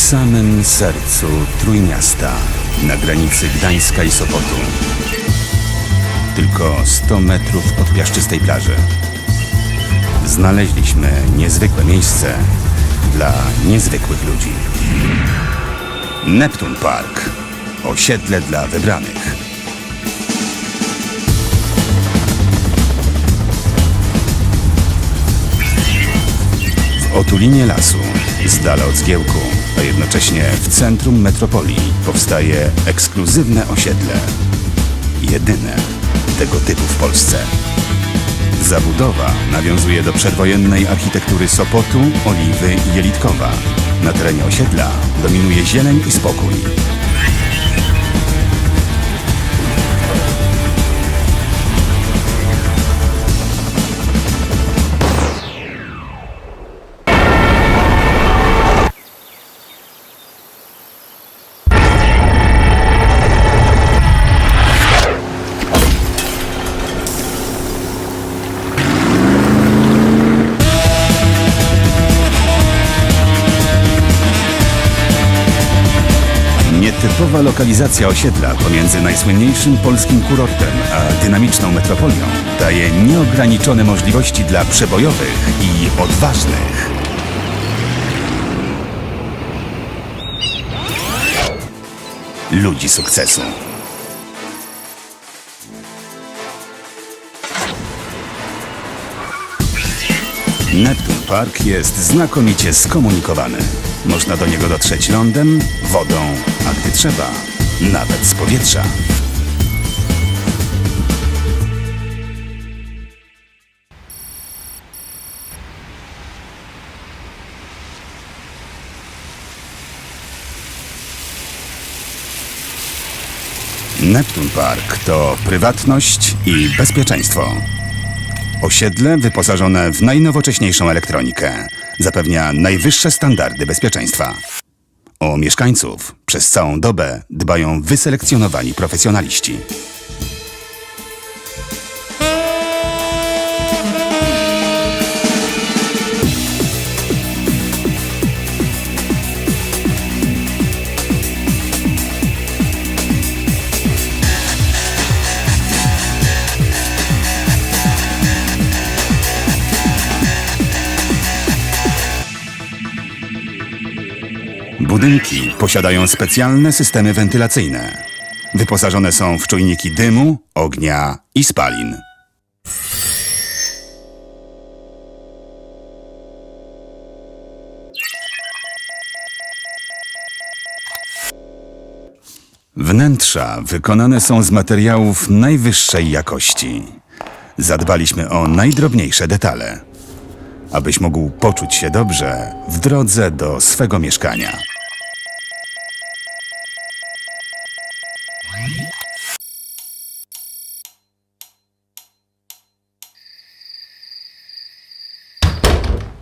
samym sercu Trójmiasta, na granicy Gdańska i Sopotu. Tylko 100 metrów od piaszczystej plaży. Znaleźliśmy niezwykłe miejsce dla niezwykłych ludzi. Neptun Park. Osiedle dla wybranych. W otulinie lasu, z dala od zgiełku, a jednocześnie w centrum metropolii powstaje ekskluzywne osiedle. Jedyne tego typu w Polsce. Zabudowa nawiązuje do przedwojennej architektury Sopotu, Oliwy i Jelitkowa. Na terenie osiedla dominuje zieleń i spokój. Nietypowa lokalizacja osiedla pomiędzy najsłynniejszym polskim kurortem a dynamiczną metropolią daje nieograniczone możliwości dla przebojowych i odważnych. Ludzi sukcesu. Neptun Park jest znakomicie skomunikowany. Można do niego dotrzeć lądem, wodą, a gdy trzeba, nawet z powietrza. Neptun Park to prywatność i bezpieczeństwo. Osiedle wyposażone w najnowocześniejszą elektronikę zapewnia najwyższe standardy bezpieczeństwa. O mieszkańców przez całą dobę dbają wyselekcjonowani profesjonaliści. Budynki posiadają specjalne systemy wentylacyjne. Wyposażone są w czujniki dymu, ognia i spalin. Wnętrza wykonane są z materiałów najwyższej jakości. Zadbaliśmy o najdrobniejsze detale abyś mógł poczuć się dobrze w drodze do swego mieszkania.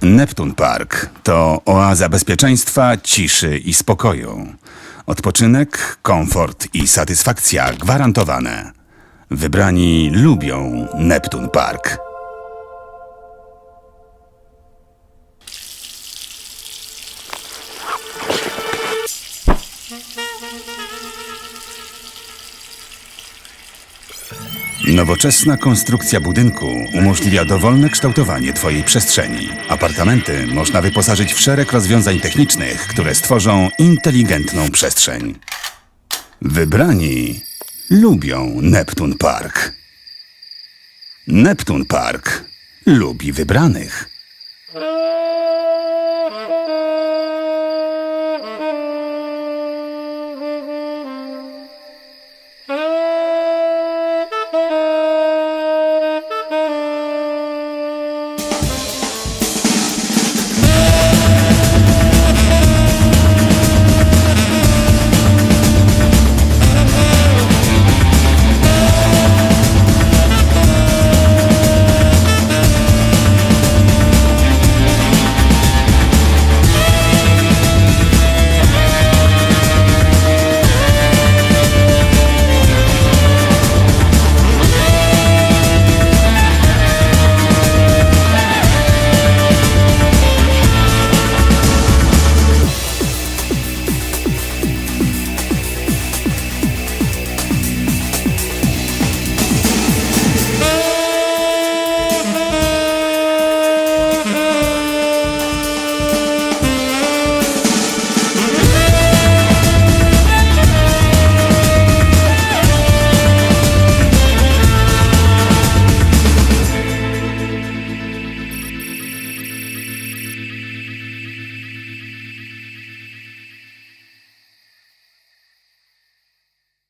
Neptun Park to oaza bezpieczeństwa, ciszy i spokoju. Odpoczynek, komfort i satysfakcja gwarantowane. Wybrani lubią Neptun Park. Nowoczesna konstrukcja budynku umożliwia dowolne kształtowanie Twojej przestrzeni. Apartamenty można wyposażyć w szereg rozwiązań technicznych, które stworzą inteligentną przestrzeń. Wybrani lubią Neptun Park. Neptun Park lubi wybranych.